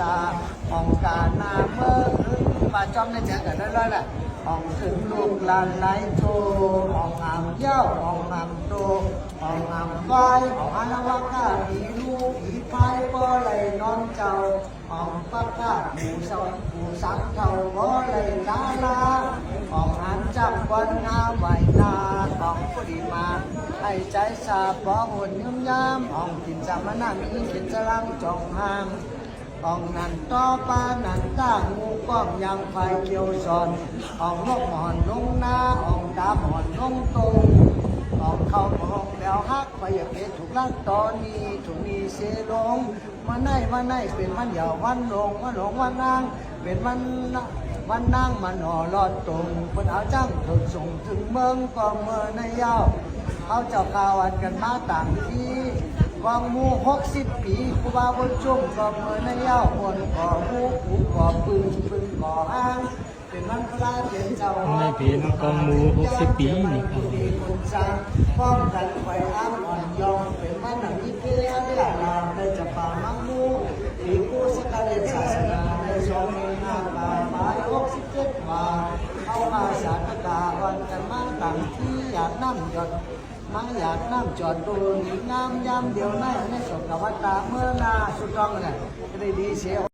ตาองการนาเมื่อปาจ้อมได้เจอกันได้เลยแหละองถึงลูกลานไหลโทองอามเย้าองอามโตองอามไฟองค์อานวากาผีลูกผีไฟบ่ไหลนอนเจ้าองค์ปักกาผู้สอนผู้สังเท่าบ่ไหลลาลาองอันจับวันงาไหวนาองค์ปริมาให้ใจสาบบ่หุ่นยุ่มยามองกินจามนามีกินจะรังจองห้าง อองนันต่อปานันต้างูก้องยังไฟเกียวสอนอองนกหมอนลงนาอองตาหมอนลงตรงอองเข้ามองแล้วฮักไปอย่าเกตถูกลักตอนนี้ถูกนี้เสียลงมาไหนมาไหนเป็นวันยาววันลงวันหลงวันนางเป็นวันนะวันนางมันหอรอดตรงคนเอาจ้างถึงส่งถึงเมืองกองเมืองในยาวเขาเจ้าข่าวันกันมาต่างที่ กองหมูหกสิบปีครูบาบนช่วงกองเมือในเย้าคนก่อหมูผูกก่อปืนปืนก่ออ้างเป็นมันพระเป็นเจ้าในเพจกองหมู60ปีนี่ครับดีคนสร้างป้องกันไฟอ้ามอ่อนยองเป็นมันหนังยิ่งเกลียเรียลามในจะป่ามังมูปีกู้สกาเลศาสนาในสองมีนาบาบายหกสิบเจ็ดวาเข้ามาสาธกาวันกันมา ต่างที่อยากนั่งหยดมาอยากน้ำจอดดูนี่งามยามเดียวในในสกวัตตาเมื่อนาสุดต้องเลยจะได้ดีเสีย